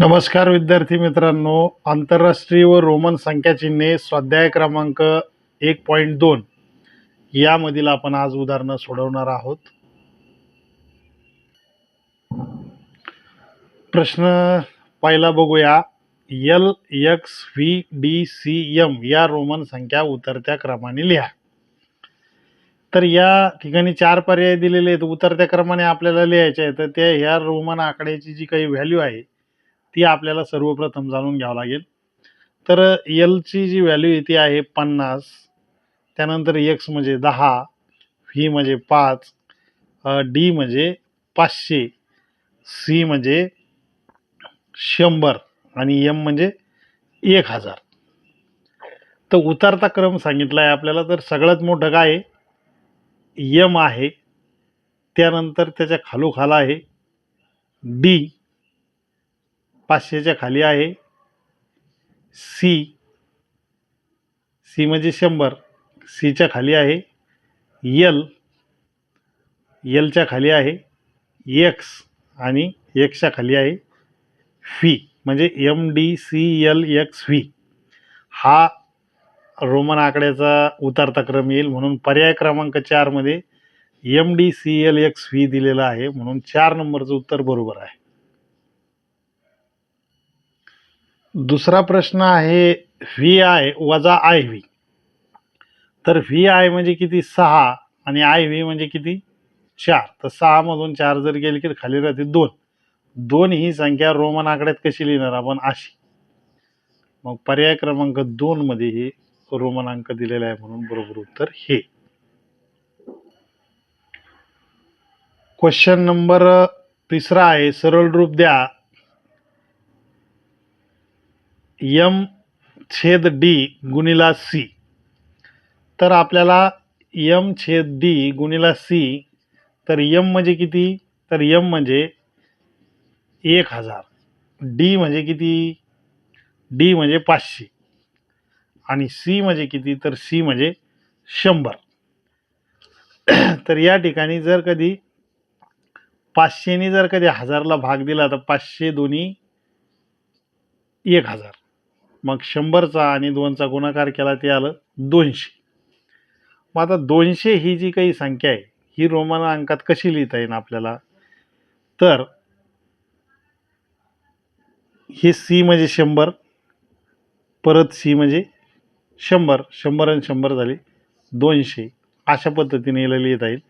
नमस्कार विद्यार्थी मित्रांनो. आंतरराष्ट्रीय व रोमन संख्या चिन्हे स्वाध्याय क्रमांक एक पॉईंट दोन. यामधील आपण आज उदाहरणं सोडवणार आहोत. प्रश्न पहिला बघूया. L X V D C M या रोमन संख्या उतरत्या क्रमाने लिहा. तर या ठिकाणी चार पर्याय दिलेले आहेत. उतरत्या क्रमाने आपल्याला लिहायचे आहे. तर त्या ह्या रोमन आकड्याची जी काही व्हॅल्यू आहे ती आपल्याला सर्वप्रथम जाणून घ्यावं लागेल. तर एलची जी व्हॅल्यू आहे ती आहे पन्नास त्यानंतर एक्स म्हणजे दहा व्ही म्हणजे पाच डी म्हणजे पाचशे सी म्हणजे शंभर आणि एम म्हणजे एक हजार. तर उतरता क्रम सांगितला आहे आपल्याला तर सगळ्यात मोठं काय आहे? यम आहे त्यानंतर त्याच्या खालोखाल आहे डी पाचशेच्या खाली आहे. सी सी म्हणजे शंभर. सीच्या खाली आहे. यल यलच्या खाली आहे. एक्स आणि एक्सच्या खाली आहे. फी म्हणजे M D C L X V हा रोमन आकड्याचा उतारता क्रम येईल. म्हणून पर्याय क्रमांक चारमध्ये M D C L X V दिलेला आहे. म्हणून चार नंबरचं उत्तर बरोबर आहे. दुसरा प्रश्न आहे व्ही आय वजा आय व्ही तर व्ही आय म्हणजे किती? सहा. आणि आय व्ही म्हणजे किती? चार. तर सहामधून चार जर गेले की खाली राहते दोन. दोन ही संख्या रोमन आकड्यात कशी लिहिणार आपण? अशी. मग पर्याय क्रमांक दोन मध्ये हे रोमन अंक दिलेला आहे म्हणून बरोबर उत्तर हे. क्वेश्चन नंबर तिसरा आहे सरळ रूप द्या. यम छेद डी गुणिला सी. तर आपल्याला यम छेद डी गुणिला सी तर यम म्हणजे किती? तर यम म्हणजे एक हजार. डी म्हणजे किती? डी म्हणजे पाचशे. आणि सी म्हणजे किती? तर सी म्हणजे शंभर. तर या ठिकाणी जर कधी पाचशेने जर कधी हजारला भाग दिला तर पाचशे दोन्ही एक हजार. मग शंभरचा आणि दोनचा गुणाकार केला ते आलं दोनशे. मग आता दोनशे ही जी काही संख्या आहे ही रोमन अंकात कशी लिहिता येईल आपल्याला? तर हे सी म्हणजे शंभर परत सी म्हणजे शंभर शंभर आणि शंभर झाले दोनशे. अशा पद्धतीने याला लिहिता येईल.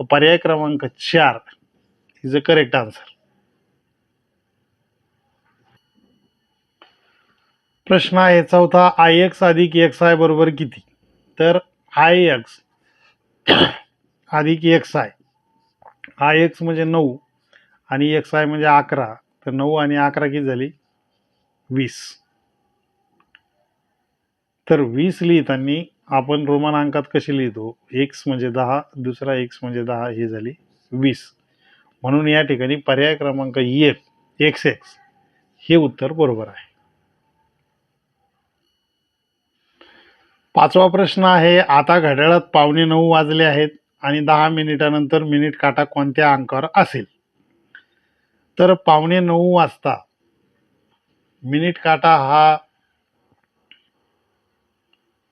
तर पर्याय क्रमांक चार इज अ करेक्ट आन्सर. प्रश्न आहे चौथा आय एक्स अधिक एक्स आय बरोबर किती? तर आय एक्स अधिक एक्स आय. आय एक्स म्हणजे नऊ आणि एक्स आय म्हणजे अकरा. तर नऊ आणि अकरा किती झाली? वीस. तर वीस लिहिताना आपण रोमन अंकात कसे लिहितो? एक्स म्हणजे दहा दुसरा एक्स म्हणजे दहा ही झाली वीस. म्हणून या ठिकाणी पर्याय क्रमांक एक एक्स एक्स हे उत्तर बरोबर आहे. पाचवा प्रश्न आहे आता घड्याळात पावणे नऊ वाजले आहेत आणि दहा मिनिटानंतर मिनिट काटा कोणत्या अंकावर असेल? तर पावणे नऊ वाजता मिनिट काटा हा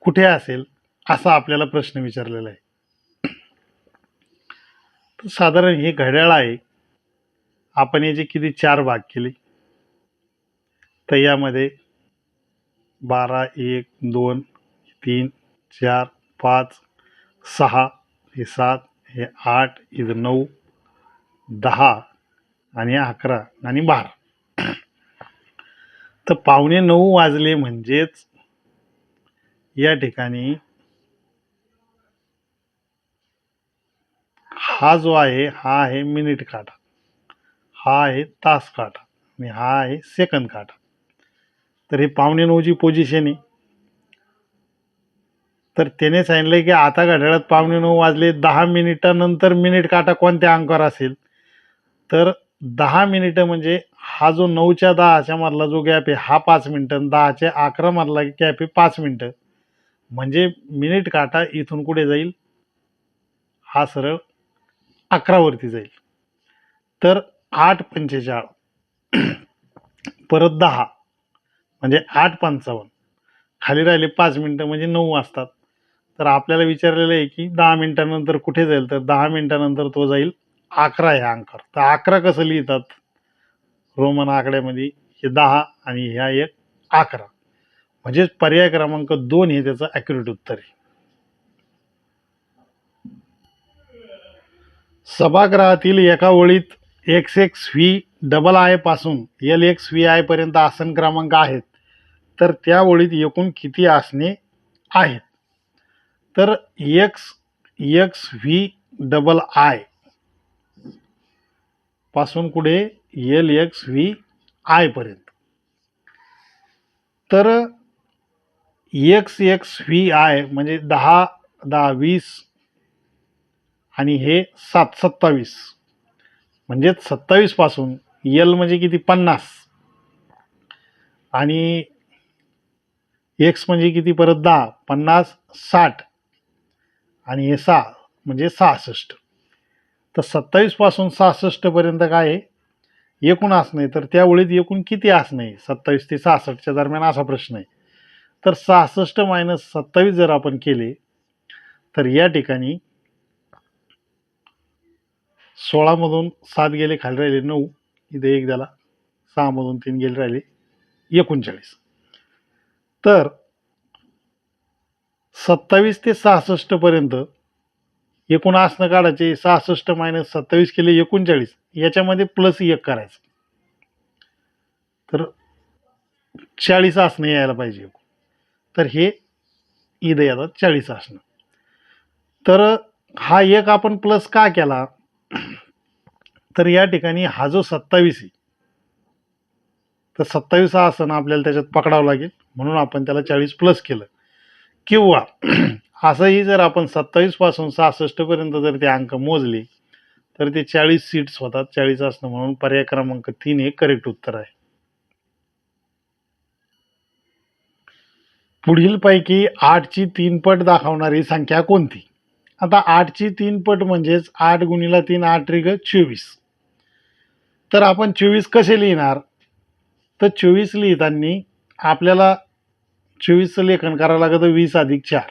कुठे असेल असा आपल्याला प्रश्न विचारलेला आहे. तर साधारण हे घड्याळ आहे. आपण याचे किती चार भाग केले? तर यामध्ये बारा एक दोन तीन चार पाच सहा हे सात हे आठ इज नऊ दहा आणि अकरा आणि बारा. तर पावणे नऊ वाजले म्हणजेच या ठिकाणी हा जो आहे हा आहे मिनिट काटा. हा आहे तास काटा आणि हा आहे सेकंद काटा. तर हे पावणे नऊची पोझिशन आहे. तर त्याने सांगितलं की आता घड्याळात पावणे नऊ वाजले दहा मिनिटानंतर मिनिट काटा कोणत्या अंकावर असेल? तर दहा मिनिटं म्हणजे हा जो नऊच्या दहाच्या मधला जो गॅप आहे हा पाच मिनटं आणि दहाच्या अकरा मधला गॅप आहे पाच मिनटं. म्हणजे मिनिट काटा इथून कुठे जाईल. हा सरळ अकरावरती जाईल. तर आठ पंचेचाळ. परत दहा. म्हणजे आठ पंचावन्न. खाली राहिले पाच मिनटं म्हणजे नऊ वाजतात. तर आपल्याला विचारलेलं आहे की दहा मिनिटानंतर कुठे जाईल? तर दहा मिनिटानंतर तो जाईल अकरा ह्या अंकावर तर अकरा कसं लिहितात? रोमन आकड्यामध्ये हे दहा आणि ह्या एक अकरा. म्हणजेच पर्याय क्रमांक दोन हे त्याचं ॲक्युरेट उत्तर आहे. सभागृहातील एका ओळीत एक्स एक्स व्ही डबल आयपासून एल एक्स व्ही आय पर्यंत आसन क्रमांक आहेत. तर त्या ओळीत एकूण किती आसने आहेत? तर एक्स एक्स व्ही डबल आयपासून पुढे एल एक्स व्ही आयपर्यंत तर एक्स एक्स व्ही आय म्हणजे दहा दहा वीस आणि हे सात सत्तावीस. म्हणजेच सत्तावीसपासून यल म्हणजे किती? पन्नास. आणि एक्स म्हणजे किती? परत दहा पन्नास साठ. आणि हे सहा म्हणजे सहासष्ट. तर सत्तावीसपासून सहासष्टपर्यंत काय आहे? एकूण आसनं तर त्यावेळीत एकूण किती आसनं सत्तावीस ते सहासष्टच्या दरम्यान असा प्रश्न आहे. तर सहासष्ट मायनस सत्तावीस जर आपण केले तर या ठिकाणी सोळामधून सात गेले खाली राहिले नऊ इथे एक झाला सहामधून तीन गेले राहिले एकोणचाळीस. तर सत्तावीस ते सहासष्टपर्यंत एकूण आसनं काढायचे सहासष्ट मायनस सत्तावीस केले एकोणचाळीस. याच्यामध्ये प्लस एक करायचं. तर चाळीस आसनं यायला पाहिजे. तर हे ईद येतात चाळीस आसनं. तर हा एक आपण प्लस का केला? तर या ठिकाणी हा जो सत्तावीस आहे तर सत्तावीस हा आसन आपल्याला त्याच्यात पकडावं लागेल. म्हणून आपण त्याला चाळीस प्लस केलं. किंवा असंही जर आपण सत्तावीसपासून जर ते अंक मोजले तर ते चाळीस सीट्स होतात. चाळीस असणं म्हणून पर्याय क्रमांक तीन हे करेक्ट उत्तर आहे. पुढीलपैकी आठची तीन पट दाखवणारी संख्या कोणती? आता आठची तीन पट म्हणजेच आठ गुणिला तीन आठ रिग चोवीस. तर आपण चोवीस कसे लिहिणार? तर चोवीस लिहिताना आपल्याला चोवीसचं लेखन करायला लागतं वीस अधिक चार.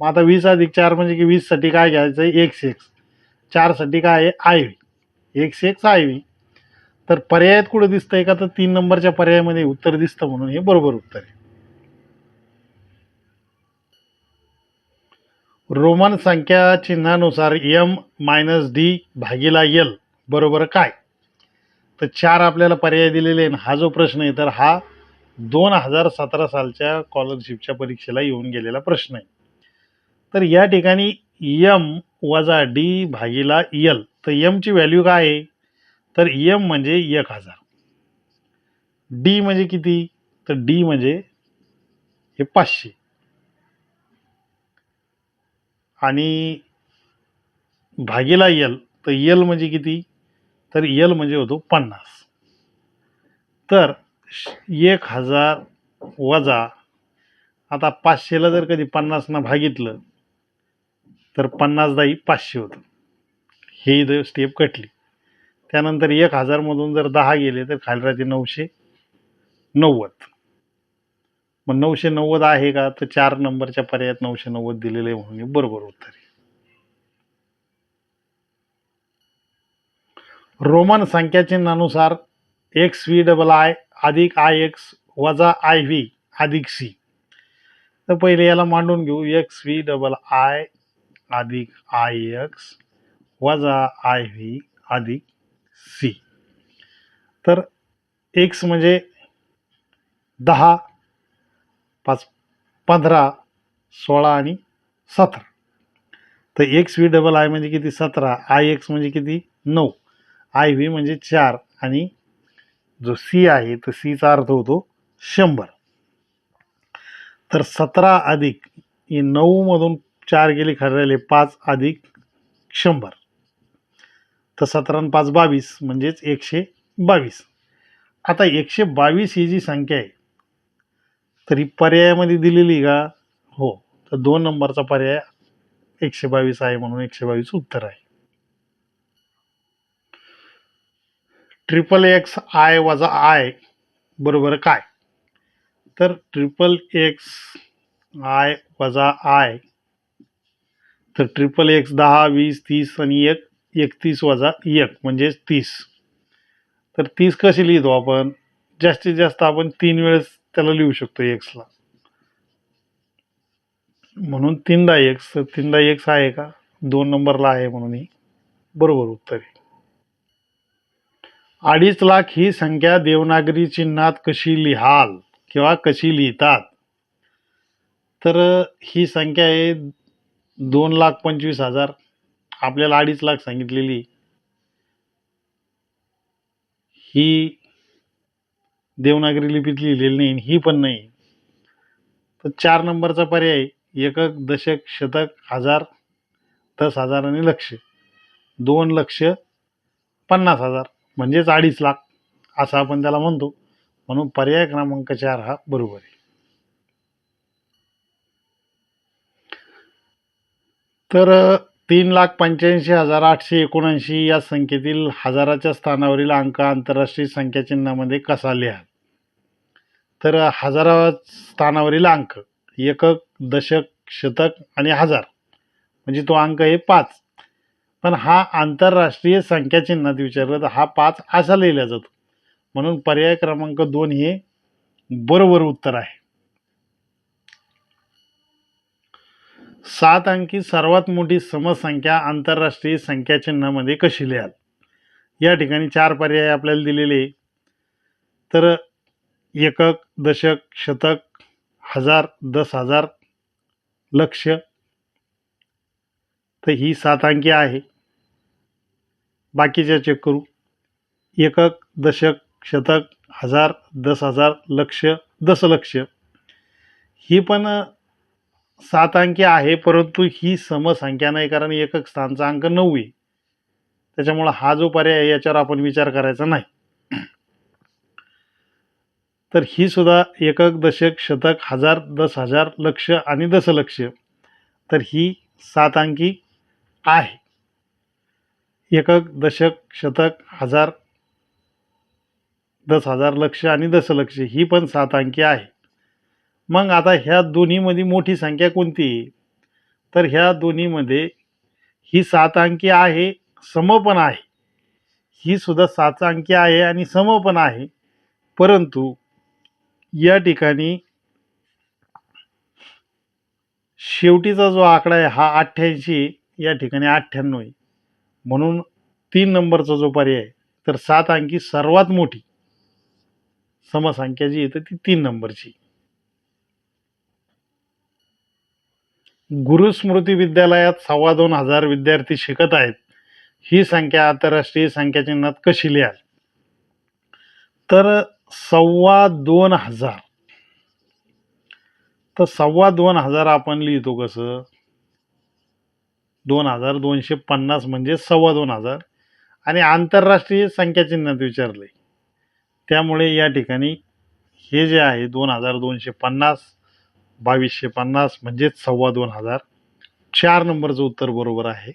मग आता वीस अधिक चार म्हणजे की वीससाठी काय घ्यायचं? आहे एक्स एक्स चारसाठी काय? आहे I V X X I V तर पर्यायात कुठं दिसतं आहे का? तर तीन नंबरच्या पर्यायामध्ये उत्तर दिसतं म्हणून हे बरोबर उत्तर आहे. रोमन संख्या चिन्हानुसार एम मायनस डी भागीला एल बरोबर काय? तर चार आपल्याला पर्याय दिलेले आहे हा जो प्रश्न आहे तर हा दोन हजार सतरा सालच्या स्कॉलरशिपच्या परीक्षेला येऊन गेलेला प्रश्न आहे. तर या ठिकाणी यम वजा डी भागीला यल तर यमची व्हॅल्यू काय आहे? तर यम म्हणजे एक हजार. डी म्हणजे किती? तर डी म्हणजे हे पाचशे. आणि भागीला यल तर यल म्हणजे किती? तर यल म्हणजे होतो पन्नास. तर एक हजार वजा आता पाचशेला जर कधी पन्नासनं भागितलं तर पन्नास दाई पाचशे होतं. हे इथं स्टेप कटली. त्यानंतर एक हजारमधून जर दहा गेले तर खाली राहते नऊशे नव्वद. मग नऊशे नव्वद आहे का? तर चार नंबरच्या पर्यायात नऊशे नव्वद दिलेलं आहे म्हणून बरोबर उत्तर आहे. रोमन संख्या चिन्हानुसार एक्स व्ही डबल आय अधिक आय एक्स वजा आय व्ही अधिक सी. तर पहिले याला मांडून घेऊ. एक्स व्ही डबल आय अधिक आय एक्स वजा आय व्ही अधिक सी. तर एक्स म्हणजे दहा पाच पंधरा सोळा आणि सतरा. तर एक्स व्ही डबल आय म्हणजे किती? सतरा. आय एक्स म्हणजे किती? नऊ. आय व्ही म्हणजे चार आणि जो सी आहे तर सीचा अर्थ होतो शंभर. तर सतरा अधिक ही नऊमधून चार गेली खरलेले पाच अधिक शंभर. तर सतरा आणि पाच बावीस म्हणजेच एकशे बावीस. आता एकशे बावीस ही जी संख्या आहे तर ही पर्यायामध्ये दिलेली का? हो तर दोन नंबरचा पर्याय एकशे बावीस आहे म्हणून एकशे बावीस उत्तर आहे. ट्रिपल एक्स आय वजा आय बरोबर काय? तर ट्रिपल एक्स आय वजा आय तर ट्रिपल एक्स दहा वीस तीस आणि एक एकतीस वजा एक म्हणजेच तीस. तर तीस कशी लिहितो आपण? जास्तीत जास्त आपण तीन वेळेस त्याला लिहू शकतो एक्सला म्हणून तीनदा एक्स तर तीनदा एक्स आहे का? दोन नंबरला आहे म्हणून ही बरोबर उत्तर आहे. अडीच लाख ही संख्या देवनागरी चिन्हात कशी लिहाल किंवा कशी लिहितात? तर ही संख्या आहे दोन लाख पंचवीस हजार. आपल्याला अडीच लाख सांगितलेली. ही देवनागरी लिपीत लिहिलेली नाही ही पण नाही. तर चार नंबरचा पर्याय एकक दशक शतक हजार दस हजार आणि लक्ष. दोन लक्ष पन्नास हजार. म्हणजेच अडीच लाख असं आपण त्याला म्हणतो. म्हणून पर्याय क्रमांक चार हा बरोबर आहे. तर तीन लाख पंच्याऐंशी हजार आठशे एकोणऐंशी या संख्येतील हजाराच्या स्थानावरील अंक आंतरराष्ट्रीय संख्या चिन्हामध्ये कसा लिहा तर हजारा स्थानावरील अंक एकक दशक शतक आणि हजार. म्हणजे तो अंक आहे पाच. पण हा आंतरराष्ट्रीय संख्या चिन्हात विचारलं तर हा पाच असा लिहिला जातो. म्हणून पर्याय क्रमांक दोन हे बरोबर उत्तर आहे. सात अंकी सर्वात मोठी समसंख्या आंतरराष्ट्रीय संख्याचिन्हामध्ये कशी लिहाल? या ठिकाणी चार पर्याय आपल्याला दिलेले तर एकक दशक शतक हजार दस हजार लक्ष. तर ही सात अंकी आहे. बाकीच्या चेक करू. एकक दशक शतक हजार दस हजार लक्ष दशलक्ष ही पण सात अंकी आहे परंतु ही समसंख्या नाही कारण एकक स्थानचा अंक नऊ आहे. त्याच्यामुळं हा जो पर्याय आहे याच्यावर आपण विचार करायचा नाही. तर ही सुद्धा एकक दशक शतक हजार दस हजार लक्ष आणि दशलक्ष तर ही सात अंकी आहे. एकक दशक शतक हजार दस हजार लक्ष आणि दशलक्ष ही पण सात अंकी आहे मग आता ह्या दोन्हीमध्ये मोठी संख्या कोणती? आहे तर ह्या दोन्हीमध्ये ही सात अंकी आहे सम पण आहे. ही सुद्धा सात अंकी आहे आणि सम पण आहे. परंतु या ठिकाणी शेवटीचा जो आकडा आहे हा अठ्ठ्याऐंशी या ठिकाणी अठ्ठ्याण्णव आहे. म्हणून तीन नंबरचा जो पर्याय तर सात अंकी सर्वात मोठी समसंख्या जी येते ती तीन नंबरची. गुरुस्मृती विद्यालयात सव्वा दोन हजार विद्यार्थी शिकत आहेत. ही संख्या आंतरराष्ट्रीय संख्या चिन्हात कशी लिहाल तर सव्वा दोन हजार. तर सव्वा दोन हजार आपण लिहितो कसं? दोन हजार दोनशे पन्नास म्हणजे सव्वा दोन हजार. आणि आंतरराष्ट्रीय संख्याचिन्हात विचारले. त्यामुळे या ठिकाणी हे जे आहे दोन हजार दोनशे पन्नास बावीसशे पन्नास म्हणजेच सव्वा दोन हजार. चार नंबरचं उत्तर बरोबर आहे.